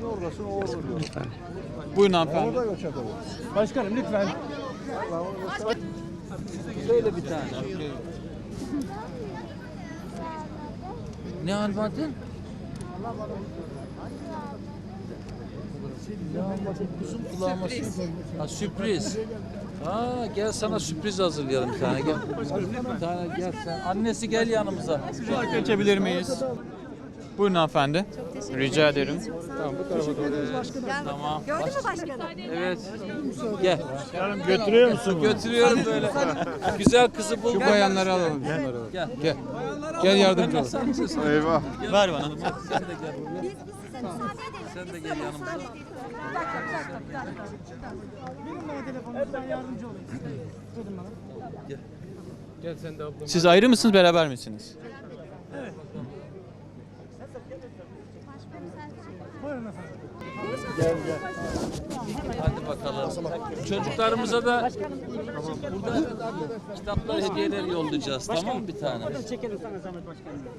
Sen oradasın, o orada diyor. Buyurun hanımefendi. Orada göç adamı. Başkanım lütfen. Söyle bir tane. Ne almadın? Kuzum kulağıma sürpriz. Ha sürpriz. Aa gel sana sürpriz hazırlayalım bir tane gel. Bir tane gel sen. Annesi gel yanımıza. Geçebilir miyiz? Buyurun hanımefendi. Rica ederim. Tamam bu tarafa doğru. Tamam. Gördün mü başkanım? Evet. Gel. Götürüyor musun? Götürüyorum böyle. Güzel kızı bul. Şu bayanları alalım. Gel. Gel. Gel yardımcı ol. Eyvah. Ver bana. Sen de gel. Biz biz size müsaade edelim. Sen de gel edelim. Bir dakika, bir dakika, bir dakika. Benim bana telefonum ben yardımcı olayım. Verin bana. Siz ayrı mısınız, beraber misiniz? Efendim. Hadi bakalım. Çocuklarımıza da burada kitaplar, hediyeler yollayacağız. Tamam mı bir tane? Çekelim sana zahmet başkanım.